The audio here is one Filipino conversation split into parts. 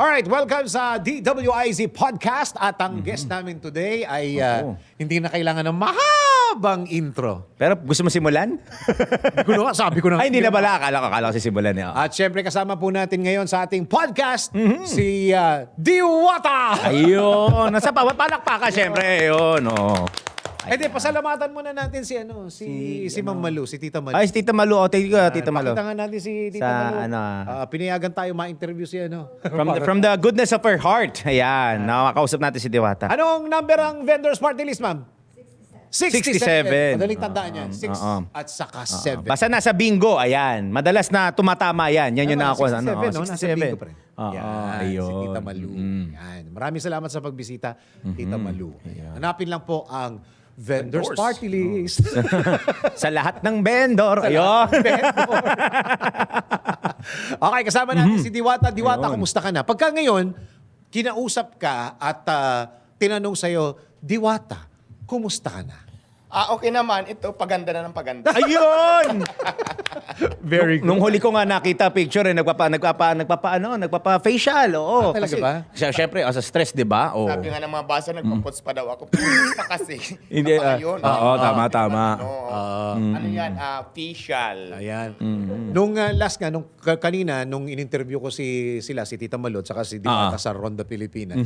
Alright, welcome sa DWIZ Podcast at ang guest namin today ay uh, Oo. hindi na kailangan ng mahabang intro. Pero gusto mo simulan? Ko na, sabi ko na. Ay, hindi na pala. Akala ko, akala ko sisimulan niya. At syempre kasama po natin ngayon sa ating podcast si uh, Diwata. Ayun. Nasa pa, palakpakan, syempre. Ayun, oh. Eh di, pasalamatan muna natin si ano, si si, Ma'am Malu, si Tita Malu. Ay, si Tita Malu. O, Tita, Tita Malu. Pakita nga natin si Tita Sa Malu. ano, ah. Ah, pinayagan tayo ma-interview si ano. From the, from the goodness of her heart. Ayan. Nakakausap natin si Diwata. Anong number ang vendors party list, ma'am? 67. 67. Madaling tandaan yan. 6 Oo. at saka Oo. 7. Basta nasa bingo, ayan. Madalas na tumatama yan. Yan yung Ano, nakakuha. 67, no? Nasa 67. bingo pa rin. Oo, Yan, ayun. si Tita Malu. Mm. Yan. Maraming salamat sa pagbisita, Tita Malu. Ayan. Hanapin lang po ang vendors, party list. Sa lahat ng vendor. Ayun. okay, kasama natin si Diwata. Diwata, Ayun. kumusta ka na? Pagka ngayon, kinausap ka at ah, tinanong sa'yo, Diwata, kumusta ka na? Ah, okay naman. Ito, paganda na ng paganda. Ayun! Very Nung huli ko nga nakita picture eh, nagpapa, nagpapa, nagpapa, ano, nagpapa facial. Oo. Ah, talaga kasi, ba? Siya, syempre, oh, sa stress, di ba? Oo. Sabi nga ng mga basa, nagpapots pa daw ako. Puta kasi. Hindi, ah, yun. oo, Ah, tama, tama. Ano, ano yan? Ah, facial. Ayan. Mm-hmm. Nung ah, last nga, nung ka- kanina, nung in-interview ko si sila, si Tita Malot, saka si Diwata Ah. sa Ronda Pilipinas,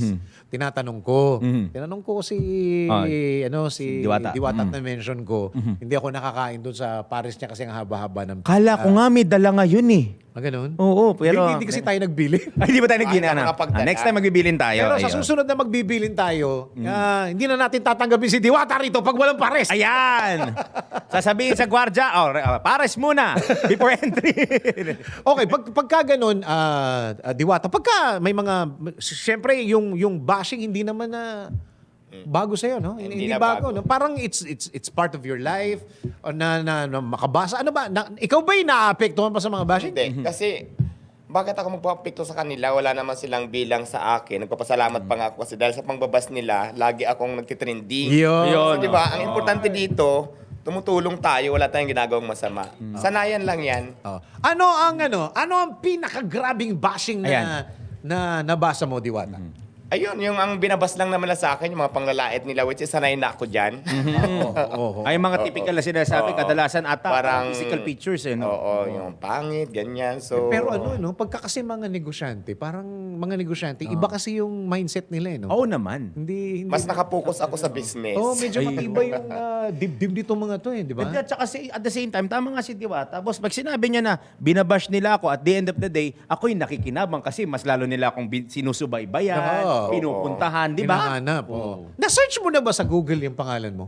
tinatanong ko, tinanong ko si, Mm-hmm. Ah. ano, si, Diwata. Mm-hmm. Diwata at na-mention ko, hindi ako nakakain doon sa Paris niya kasi ang haba-haba ng... Kala ko nga may dala ngayon eh. Ah, ganun? Oo, pero... Hindi, hindi kasi tayo nagbili. Ay, di ba tayo nagbilin? Ay, Ano? nakapagdala. Ah, next time magbibilin tayo. Pero sa ayun. susunod na magbibilin tayo, ah, hindi na natin tatanggapin si Diwata rito pag walang pares. Ayan! Sasabihin sa gwardya, oh, re- oh, pares muna before entry. Okay, pag pagka ganun, ah, ah, Diwata, pagka may mga siyempre yung yung bashing hindi naman na bago sa no? Hindi, Hindi bago, bago. no? Parang it's it's it's part of your life o na, na, na makabasa. Ano ba? Na, ikaw ba naapektuhan pa sa mga bashing? Hindi. Kasi, bakit ako magpapikto sa kanila? Wala naman silang bilang sa akin. Nagpapasalamat pa nga ako kasi dahil sa pangbabas nila, lagi akong nagtitrending. Yun. So, di ba? Ang importante dito, tumutulong tayo, wala tayong ginagawang masama. Sanayan lang yan. Oh. Ano ang ano? Ano ang pinakagrabing bashing na Ayan. na nabasa mo, Diwata? Ayun, yung ang binabas lang naman na sa akin, yung mga panglalait nila, which is sanay na ako dyan. Oo. Ay, mga typical na sinasabi, Oo. kadalasan ata, Parang- physical pictures eh. No? Oo, yung pangit, ganyan. So, Pero ano, no? Pagka kasi mga negosyante, parang mga negosyante, iba kasi yung mindset nila, eh, no? Oo naman. Hindi, hindi. mas nakapokus ako sa business. Oh, medyo Ay. matibay yung ah, dibdib dito mga to, eh, di ba? Hindi, At saka si- at the same time, tama nga si Diwata. Tapos pag sinabi niya na binabash nila ako, at the end of the day, ako yung nakikinabang kasi mas lalo nila akong bin- sinusubaybayan, Oo. Pinupuntahan, di ba? Hinahanap, oo. Na-search mo na ba sa Google yung pangalan mo?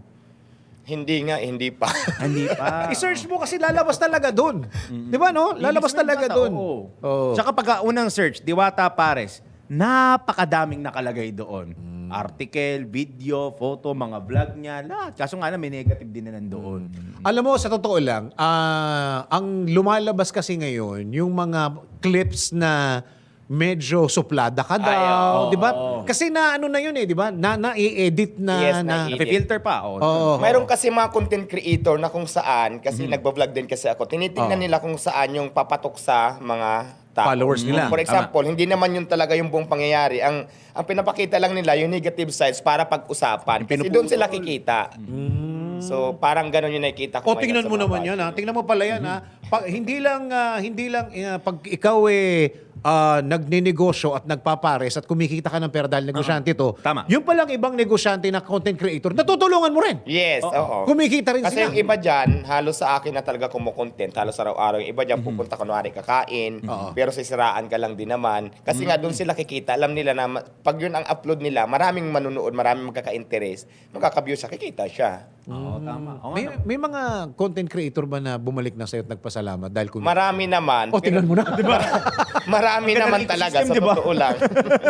Hindi nga, hindi pa. Hindi pa. I-search mo kasi lalabas talaga doon. Di ba, no? Lalabas sabihin, talaga Diwata, doon. oo. Oo. Tsaka pagka unang search, Diwata Pares, napakadaming nakalagay doon. Article, video, photo, mga vlog niya, lahat. Kaso nga na, may negative din na nandoon. Alam mo, sa totoo lang, ah, ang lumalabas kasi ngayon, yung mga clips na medyo suplada ka daw, oo, di ba? oo. Kasi na ano na yun eh, di ba? Na na-i-edit na, Yes, na, na-i-edit. Napi-filter pa. Oh. Oo. Mayroon kasi mga content creator na kung saan, kasi nagbablog din kasi ako, tinitingnan Oh. nila kung saan yung papatok sa mga tao. Followers nila. For example, hindi naman yun talaga yung buong pangyayari. Ang ang pinapakita lang nila yung negative sides para pag-usapan. Kasi doon sila kikita. So, parang ganun yung nakikita ko. O ngayon tingnan sa mo mga naman bata. yan ha. Tingnan mo pala yan ha. Pag, hindi lang ah, hindi lang ah, pag ikaw eh ah, nagninegosyo at nagpapares at kumikita ka ng pera dahil negosyante to. Tama. Yung palang ibang negosyante na content creator, natutulungan mo rin. Yes, oo. Kumikita rin Kasi sila. yung iba dyan, halos sa akin na talaga kumukontent, halos araw-araw. Yung iba dyan, pupunta kunwari kakain, Oo. pero sisiraan ka lang din naman. Kasi nga doon sila kikita, alam nila na ma- pag yun ang upload nila, maraming manunood, maraming magkaka-interest, magkaka-view siya, kikita siya. Oo, tama. Oo, May, ano. may mga content creator ba na bumalik na sa'yo at nagpasalamat dahil kumikita? Marami naman. O, tingnan mo na. Di ba? Marami Ganda naman ng talaga, ecosystem, sa di ba? totoo lang.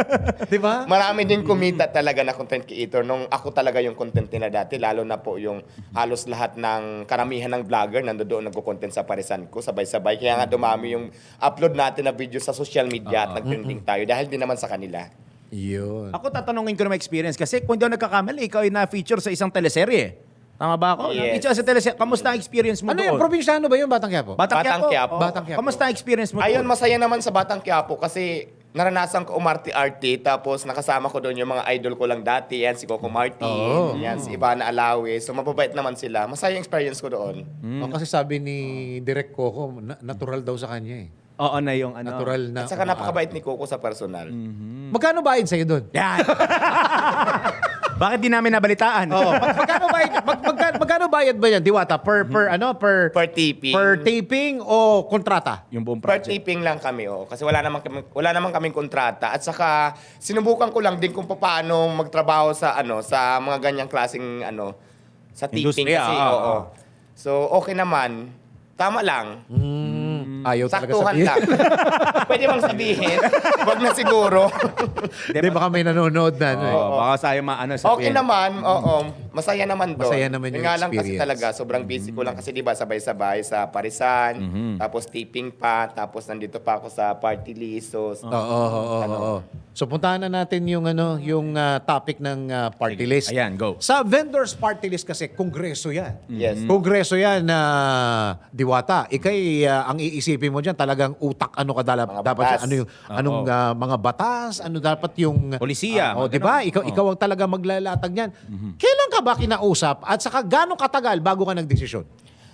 Di ba? Marami din kumita talaga na content creator nung ako talaga yung content nila dati, lalo na po yung halos lahat ng karamihan ng vlogger nandoon nagko-content sa parisan ko, sabay-sabay. Kaya nga dumami yung upload natin na video sa social media at nag-trending tayo dahil din naman sa kanila. Yun. Ako tatanungin ko na may experience kasi kung di ako nagkakamali, ikaw ay na-feature sa isang teleserye. Tama ba ako? Yes. Na-feature sa teleserye. Kamusta ang experience mo Ano doon? yung probinsyano ba yun? Batang Quiapo? Batang, Batang Quiapo. Quiapo. Oo. Batang Quiapo. Kamusta ang experience mo Ayun, doon? masaya naman sa Batang Quiapo kasi naranasan ko umarte-arte tapos nakasama ko doon yung mga idol ko lang dati. Yan, si Coco Martin, Oo. yan, si Ivana Alawi. So, mababait naman sila. Masaya yung experience ko doon. O, kasi sabi ni Direk Coco, na- natural daw sa kanya eh. Oo na yung ano. Natural na. At saka napakabait ni Coco sa personal. Magkano bayad sa'yo doon? Yan. Bakit di namin nabalitaan? Oo. Mag- magkano bayad? Mag, magkano, magkano bayad ba yan? Diwata per per ano per Per taping. per taping o kontrata? Yung buong Per project. taping lang kami, oh. Kasi wala naman kami, wala naman kaming kontrata. At saka sinubukan ko lang din kung paano magtrabaho sa ano sa mga ganyang klaseng ano sa taping Industriya, kasi, ah, oo. ah. So okay naman. Tama lang. Ayaw talaga Saktuhan sabihin. lang. Pwede bang sabihin? Wag na siguro. Hindi, baka may nanonood na. Ano, eh. Oo, baka sayang maano okay sabihin. naman, oo. Masaya naman doon. Masaya naman yung Yun nga lang kasi experience. talaga, sobrang busy ko lang kasi di ba sabay-sabay sa Parisan, tapos taping pa, tapos nandito pa ako sa party list. So, Oo, oo, oo, oo. So puntahan na natin yung ano, yung ah, topic ng ah, party list. Ayan, go. Sa vendors party list kasi kongreso 'yan. Yes. Kongreso 'yan na diwata. Ikay ah, ang iisipin mo diyan talagang utak ano ka dala, Mga dapat batas. ano yung anong ah, mga batas, ano dapat yung Polisiya, Ah, oh, mga 'di ba? Ikaw ikaw ang talaga maglalatag niyan. Kailan ka ba kinausap at saka gaano katagal bago ka nagdesisyon?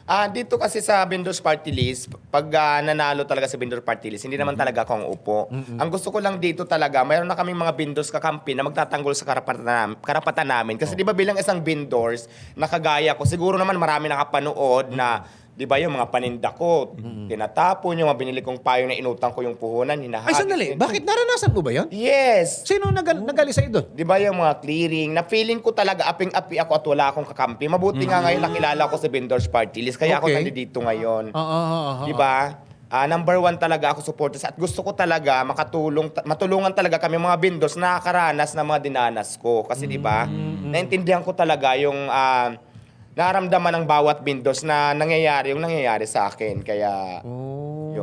Ah, dito kasi sa vendors party list, pag ah, nanalo talaga sa vendor party list, hindi naman talaga ako ang upo. Ang gusto ko lang dito talaga, mayroon na kaming mga vendors kakampi na magtatanggol sa karapatan, nam- karapatan namin. Kasi di ba bilang isang vendors, nakagaya ko, siguro naman marami nakapanood na Di ba yung mga paninda ko, tinatapon yung mga binili kong payo na inutang ko yung puhunan, hinahagis. Ay sandali, bakit naranasan mo ba 'yon? Yes! Sino nagal nagali sa doon? Di ba yung mga clearing, na feeling ko talaga aping-api ako at wala akong kakampi. Mabuti nga ngayon nakilala ko sa vendors party list, kaya ako Okay. nandito ngayon. Oo, oo, oo. Di ba? Ah, number one talaga ako supporters at gusto ko talaga makatulong ta- matulungan talaga kami mga vendors na nakakaranas ng mga dinanas ko kasi di ba naintindihan ko talaga yung ah, naramdaman ng bawat vendors na nangyayari yung nangyayari sa akin kaya Oh.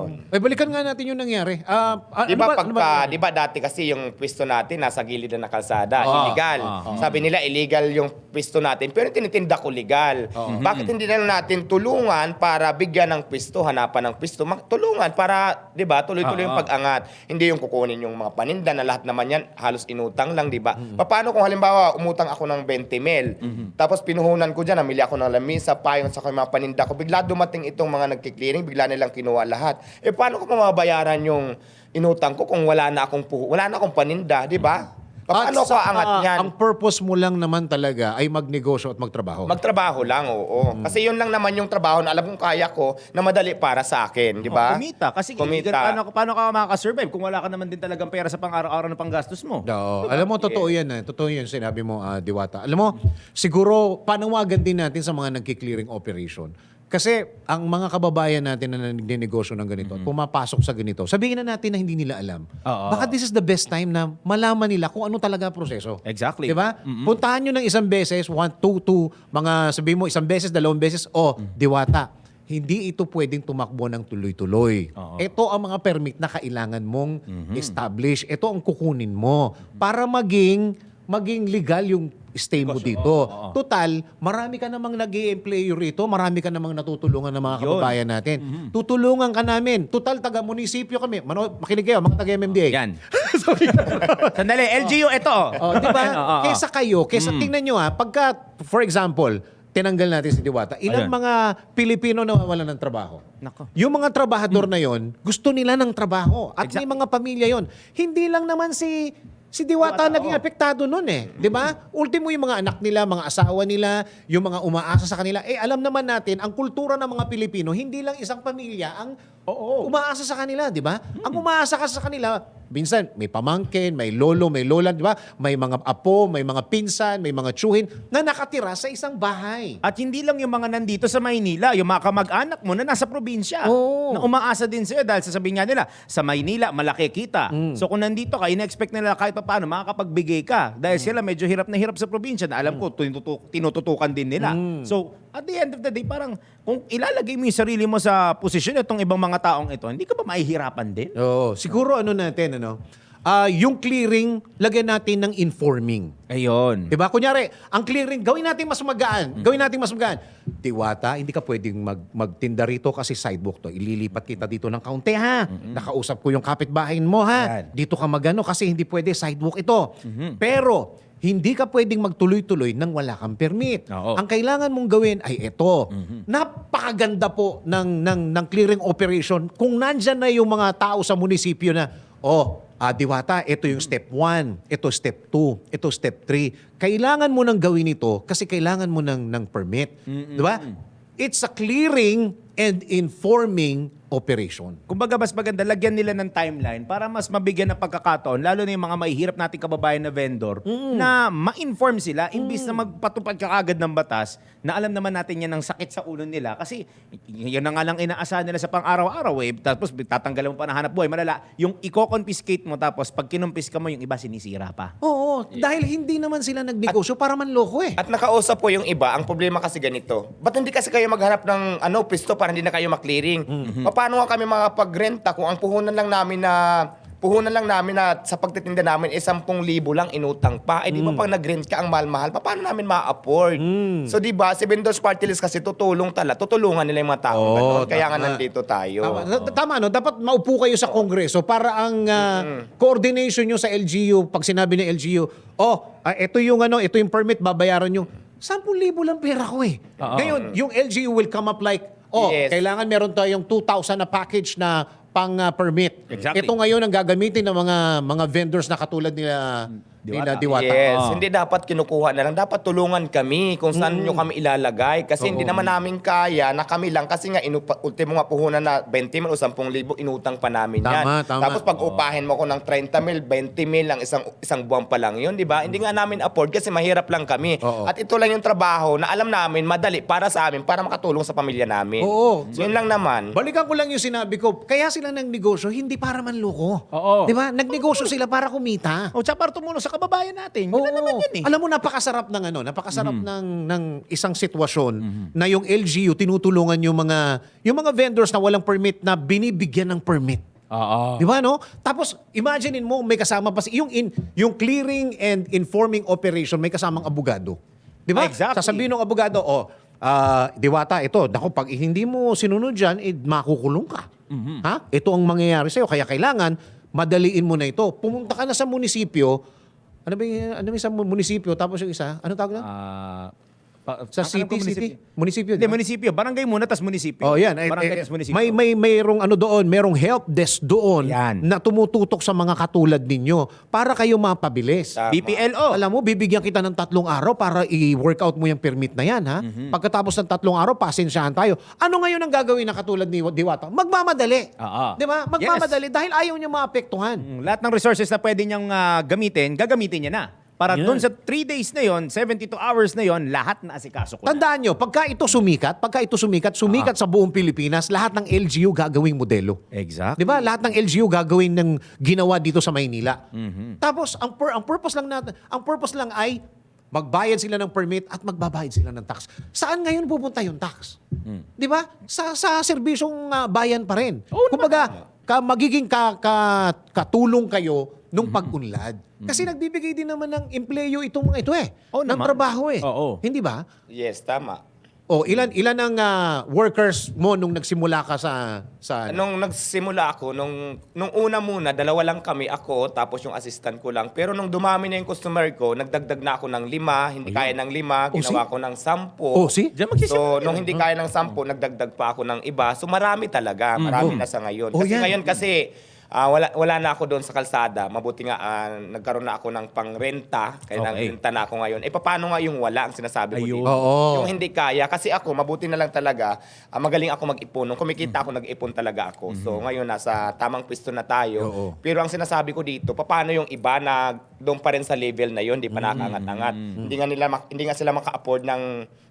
Yun. Eh, balikan nga natin yung nangyari. Ah, ah, Di ano ba ano pagka, ba- di ba dati kasi yung pwesto natin nasa gilid na ng kalsada, Oo. illegal. Sabi nila illegal yung pwesto natin, pero tinitinda ko legal. Bakit hindi na lang natin tulungan para bigyan ng pwesto, hanapan ng pwesto, Mag- tulungan para, di ba, tuloy-tuloy yung Oo. pag-angat. Hindi yung kukunin yung mga paninda na lahat naman yan halos inutang lang, di ba? Paano kung halimbawa umutang ako ng 20 mil, tapos pinuhunan ko dyan, namili ako ng lamisa, payong sa mga paninda ko, bigla dumating itong mga nagkiklearing, bigla nilang kinuha lahat. Eh paano ko mababayaran yung inutang ko kung wala na akong puhu, wala na akong paninda, di ba? Paano ko angat yan? Ang purpose mo lang naman talaga ay magnegosyo at magtrabaho. Magtrabaho lang, oo. Mm. Kasi yun lang naman yung trabaho na alam kong kaya ko na madali para sa akin, di ba? Oh, kumita. Kasi Kumita. Paano, paano ka makakasurvive kung wala ka naman din talagang pera sa pang-araw-araw na panggastos mo? Oo. Alam mo, totoo yan. Eh. Totoo yan sinabi mo, ah, Diwata. Alam mo, siguro, panawagan din natin sa mga nagki-clearing operation. Kasi ang mga kababayan natin na nagnegosyo ng ganito, at pumapasok sa ganito, sabihin na natin na hindi nila alam. Oo. Baka this is the best time na malaman nila kung ano talaga ang proseso. Exactly. Di ba? Puntahan nyo ng isang beses, one, two, two, mga sabihin mo, isang beses, dalawang beses, o, Diwata, hindi ito pwedeng tumakbo ng tuloy-tuloy. Oo. Ito ang mga permit na kailangan mong establish. Ito ang kukunin mo para maging maging legal yung stay mo dito. Total, marami ka namang nag employ rito, marami ka namang natutulungan ng mga Yun. kababayan natin. Tutulungan ka namin. Total, taga-munisipyo kami. Mano, makinig kayo, mga taga-MMDA. Yan. Sandali, LGU, ito. Oh, di ba? Oo, oo. Kaysa kayo, kaysa tingnan nyo ha, pagka, for example, tinanggal natin si Diwata, ilang Ayun. mga Pilipino na wala ng trabaho? Nako. Yung mga trabahador na yon, gusto nila ng trabaho. At may mga pamilya yon. Hindi lang naman si si Diwata Diwata, naging oo. apektado noon eh. 'Di ba? Ultimo yung mga anak nila, mga asawa nila, yung mga umaasa sa kanila. Eh alam naman natin, ang kultura ng mga Pilipino, hindi lang isang pamilya ang umaasa sa kanila, 'di ba? Ang umaasa ka sa kanila, minsan may pamangkin, may lolo, may lola, 'di ba? May mga apo, may mga pinsan, may mga tsuhin na nakatira sa isang bahay. At hindi lang yung mga nandito sa Maynila, yung mga kamag-anak mo na nasa probinsya. Oo. Na umaasa din sa'yo dahil sasabihin nga nila, sa Maynila, malaki kita. So kung nandito ka, ina-expect nila kahit pa paano, makakapagbigay ka. Dahil sila medyo hirap na hirap sa probinsya na alam ko, tinututu- tinututukan din nila. So at the end of the day, parang kung ilalagay mo yung sarili mo sa posisyon itong ibang mga taong ito, hindi ka ba mahihirapan din? Oo, siguro ano natin ano, ah, yung clearing, lagyan natin ng informing. Ayun. Diba? Kunyari, ang clearing, gawin natin mas magaan. Gawin natin mas magaan. Diwata, hindi ka pwedeng mag, magtinda rito kasi sidewalk to. Ililipat kita dito ng kaunti ha. Nakausap ko yung kapitbahay mo ha. Yan. Dito ka magano kasi hindi pwede sidewalk ito. Pero, hindi ka pwedeng magtuloy-tuloy nang wala kang permit. Oo. Ang kailangan mong gawin ay ito. Napakaganda po ng, ng, ng clearing operation kung nandyan na yung mga tao sa munisipyo na, oh, ah, Diwata, ito yung step 1, ito step 2, ito step 3. Kailangan mo nang gawin ito kasi kailangan mo ng, ng permit. Di ba? It's a clearing and informing operation. Kumbaga mas maganda lagyan nila ng timeline para mas mabigyan ng pagkakataon lalo na yung mga mahihirap nating kababayan na vendor na ma-inform sila imbis na magpatupad ka agad ng batas na alam naman natin yan ng sakit sa ulo nila kasi yun na nga lang inaasahan nila sa pang-araw-araw eh tapos tatanggalan mo pa ng hanap buhay malala yung i-confiscate mo tapos pag kinumpis ka mo yung iba sinisira pa. Oo, dahil hindi naman sila nagnegosyo para manloko eh. At nakausap po yung iba, ang problema kasi ganito. Ba't hindi kasi kayo maghanap ng ano, pisto para hindi na kayo maklearing? Paano nga kami makapagrenta kung ang puhunan lang namin na puhunan lang namin na sa pagtitinda namin is 10,000 lang inutang pa. Eh di ba pag nag-rent ka ang mahal-mahal, pa, paano namin ma-afford? So di ba, si Vendors Party List kasi tutulong tala, tutulungan nila yung mga tao. Oo, ganun. Kaya nga nandito tayo. Tama, Na- tama no, dapat maupo kayo sa kongreso para ang ah, coordination nyo sa LGU, pag sinabi ng LGU, oh, ah, ito yung ano, ito yung permit babayaran nyo. 10,000 lang pera ko eh. Oo. Ngayon, yung LGU will come up like, oh, Yes. kailangan meron tayong 2,000 na package na pang ah, permit. Exactly. Ito ngayon ang gagamitin ng mga mga vendors na katulad nila nila Diwata. Yes, Oo. hindi dapat kinukuha na lang. Dapat tulungan kami kung saan nyo kami ilalagay. Kasi hindi naman namin kaya na kami lang. Kasi nga, inupa, ultimo nga puhunan na 20 mil o 10 libo, inutang pa namin yan. Tama, tama. Tapos pag upahin mo ko ng 30 mil, 20 mil lang, isang, isang buwan pa lang yun, di ba? Hindi nga namin afford kasi mahirap lang kami. Oo. At ito lang yung trabaho na alam namin, madali para sa amin, para makatulong sa pamilya namin. Oo. So, yun lang naman. Balikan ko lang yung sinabi ko, kaya sila nang negosyo, hindi para manloko. Oo. Di ba? Nagnegosyo sila para kumita. O tsaka para tumulong sa kababayan natin. Yun Oo. na naman yun eh. Alam mo, napakasarap ng ano, napakasarap ng ng isang sitwasyon na yung LGU tinutulungan yung mga yung mga vendors na walang permit na binibigyan ng permit. Oo. Di ba no? Tapos imaginein mo may kasama pa si yung in, yung clearing and informing operation may kasamang abogado. Di ba? Exactly. Sasabihin ng abogado, oh, ah, diwata ito, dako pag hindi mo sinunod diyan, eh, makukulong ka. Ha? Ito ang mangyayari sa'yo. Kaya kailangan madaliin mo na ito. Pumunta ka na sa munisipyo, ano ba yung, ano yung sa munisipyo, tapos yung isa, ano tawag na? Ah, pa- sa ang- city, ano ko, city? Munisipyo, Hindi, di ba? munisipyo. Barangay muna, tas munisipyo. Oh, yan. Eh, Barangay, eh, tas munisipyo. may may mayroong ano doon, merong help desk doon Yan. na tumututok sa mga katulad ninyo para kayo mapabilis. Tama. BPLO. Alam mo, bibigyan kita ng tatlong araw para i-work out mo yung permit na yan, ha? Mhm. Pagkatapos ng tatlong araw, pasensyahan tayo. Ano ngayon ang gagawin na katulad ni Diwata? Magmamadali. Oo. Di ba? Magmamadali dahil ayaw niya maapektuhan. Mm, lahat ng resources na pwede niyang ah, gamitin, gagamitin niya na. Para Yan. doon sa 3 days na yon, 72 hours na yon, lahat na asikaso ko na. Tandaan nyo, pagka ito sumikat, pagka ito sumikat, sumikat sa buong Pilipinas, lahat ng LGU gagawing modelo. Exact. Di ba? Lahat ng LGU gagawin ng ginawa dito sa Maynila. Mhm. Tapos ang pur- ang purpose lang natin, ang purpose lang ay magbayad sila ng permit at magbabayad sila ng tax. Saan ngayon pupunta yung tax? Hmm. Di ba? Sa sa serbisyong ah, bayan pa rin. Oo Kumbaga, ka, magiging ka, ka- katulong kayo nung Mhm. pag-unlad. Kasi nagbibigay din naman ng empleyo itong mga ito eh. Oo ng naman. trabaho eh. Oo. Hindi ba? Yes, tama. O ilan ilan ang ah, workers mo nung nagsimula ka sa sa Nung nagsimula ako, nung, nung una muna, dalawa lang kami, ako, tapos yung assistant ko lang. Pero nung dumami na yung customer ko, nagdagdag na ako ng lima, hindi kaya ng lima, Oh, ginawa see? ko ng sampo. Oh, see? Diyan magsisimula So, yun. nung hindi kaya ng sampo, nagdagdag pa ako ng iba. So, marami talaga. Marami na sa ngayon. Oh, Kasi yan. ngayon kasi, ah, wala, wala na ako doon sa kalsada. Mabuti nga, ah, nagkaroon na ako ng pangrenta. Kaya Okay. nagrenta na ako ngayon. Eh, paano nga yung wala ang sinasabi ko Ayun. dito? Oo. Yung hindi kaya. Kasi ako, mabuti na lang talaga, ah, magaling ako mag-ipon. Nung kumikita ako, nag-ipon talaga ako. So, ngayon, nasa tamang pwesto na tayo. Oo. Pero ang sinasabi ko dito, paano yung iba na doon pa rin sa level na yun, di pa nakaangat-angat. Hindi nga nila hindi nga sila maka-afford ng,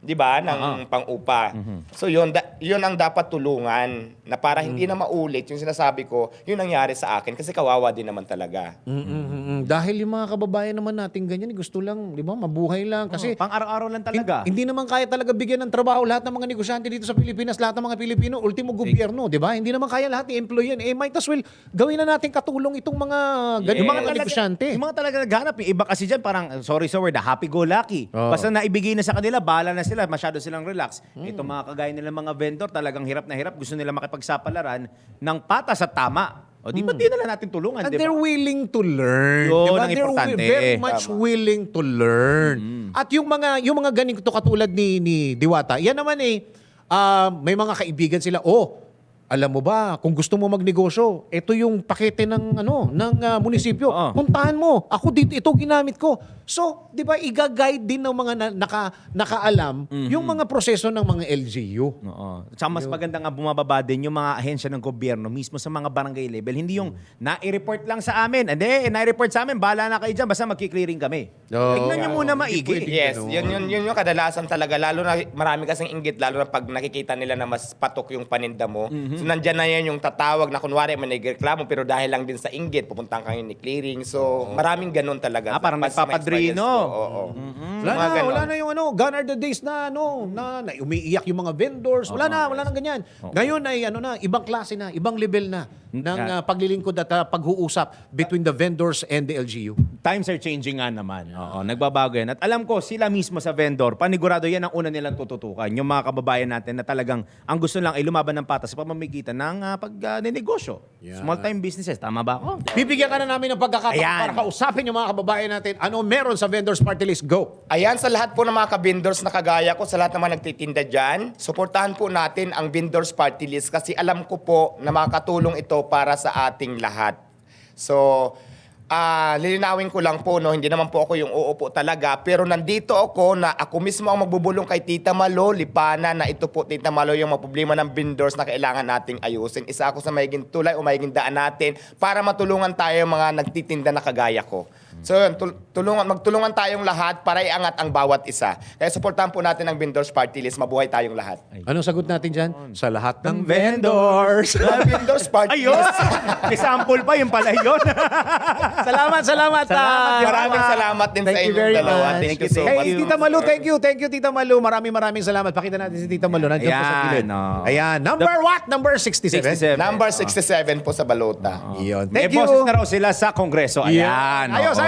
'di ba, ng pang-upa. So yun, da- yun ang dapat tulungan na para hindi na maulit yung sinasabi ko, yun nangyari mangyari sa akin kasi kawawa din naman talaga. Mm-mm-mm. Dahil yung mga kababayan naman natin ganyan, gusto lang, di ba, mabuhay lang. Kasi Pang araw-araw lang talaga. Hindi naman kaya talaga bigyan ng trabaho lahat ng mga negosyante dito sa Pilipinas, lahat ng mga Pilipino, ultimo gobyerno, di ba? Hindi naman kaya lahat i-employ yan. Eh, might as well, gawin na natin katulong itong mga ganyan Yung mga talaga- negosyante. Yung mga talaga naghanap. Yung iba kasi dyan, parang, sorry sa word, ah, happy-go-lucky. Oo. Basta naibigay na sa kanila, bahala na sila, masyado silang relax. Hmm. Ito mga kagaya nila mga vendor, talagang hirap na hirap. Gusto nila makipagsapalaran ng patas at tama. O di ba di na lang natin tulungan, Hmm. And di they're ba? willing to learn. Yun ang They're importante. wi- very much willing to learn. At yung mga yung mga ganito katulad ni ni Diwata, yan naman eh ah, may mga kaibigan sila. Oh, alam mo ba, kung gusto mo magnegosyo, ito yung pakete ng ano ng ah, munisipyo. Oo. Puntahan mo. Ako dito ito ginamit ko. So, 'di ba, iga-guide din ng mga na- naka nakaalam yung mga proseso ng mga LGU. Oo. Tsaka mas maganda nga bumababa din yung mga ahensya ng gobyerno mismo sa mga barangay level. Hindi yung nai-report lang sa amin. Hindi, nai-report sa amin, bahala na kayo dyan, basta magki-clearing kami. Oo. Tignan nyo muna maigi. Yes, yun, yun, yun yung kadalasan talaga. Lalo na marami kasing inggit, lalo na pag nakikita nila na mas patok yung paninda mo. Mhm. So nandyan na yan yung tatawag na kunwari may nagreklamo pero dahil lang din sa inggit, pupuntahan kayo ni clearing. So maraming ganun talaga. Ah, parang nagpapadrino. ko, Oo. Wala Mga na, ganon. wala na yung ano, gone are the days na ano, na, na umiiyak yung mga vendors. Wala na, wala nang ganyan. Ngayon ay ano na, ibang klase na, ibang level na ng Yeah. ah, paglilingkod at ah, pag-uusap between the vendors and the LGU. Times are changing nga naman. Oo, nagbabago yan. At alam ko, sila mismo sa vendor, panigurado yan ang una nilang tututukan. Yung mga kababayan natin na talagang ang gusto lang ay lumaban ng patas sa pamamagitan ng uh, pag-negosyo. Yan. Small-time businesses. Tama ba ako? Bibigyan ka na namin ng pagkakataon Ayan. para kausapin yung mga kababayan natin. Ano meron sa vendors party list? Go! Ayan, sa lahat po ng mga ka-vendors na kagaya ko, sa lahat naman nagtitinda dyan, suportahan po natin ang vendors party list kasi alam ko po na makakatulong ito para sa ating lahat. So, ah lilinawin ko lang po, no, hindi naman po ako yung uupo talaga, pero nandito ako na ako mismo ang magbubulong kay Tita Malo, Lipana, na ito po, Tita Malo, yung problema ng vendors na kailangan nating ayusin. Isa ako sa maiging tulay o maiging daan natin para matulungan tayo mga nagtitinda na kagaya ko. So yun, tul- tulungan, magtulungan tayong lahat para iangat ang bawat isa. Kaya supportahan po natin ang vendors party list. Mabuhay tayong lahat. Anong sagot natin dyan? Sa lahat ng vendors. Ah, vendors party Ayun! list. May sample pa, yung pala yun. salamat, salamat. ah. Maraming salamat din Thank sa you inyong very dalawa. much. Thank you so Hey, much. Tita Malu, thank you. Thank you, Tita Malu. Maraming maraming salamat. Pakita natin si Tita Malu. Nandiyan po sa Ayan, kilid. oh. Ayan. Number what? Number 67. 67. Number 67 po sa balota. Yun. May Thank you. boses na raw sila sa Kongreso. Ayan. Ayos, oo.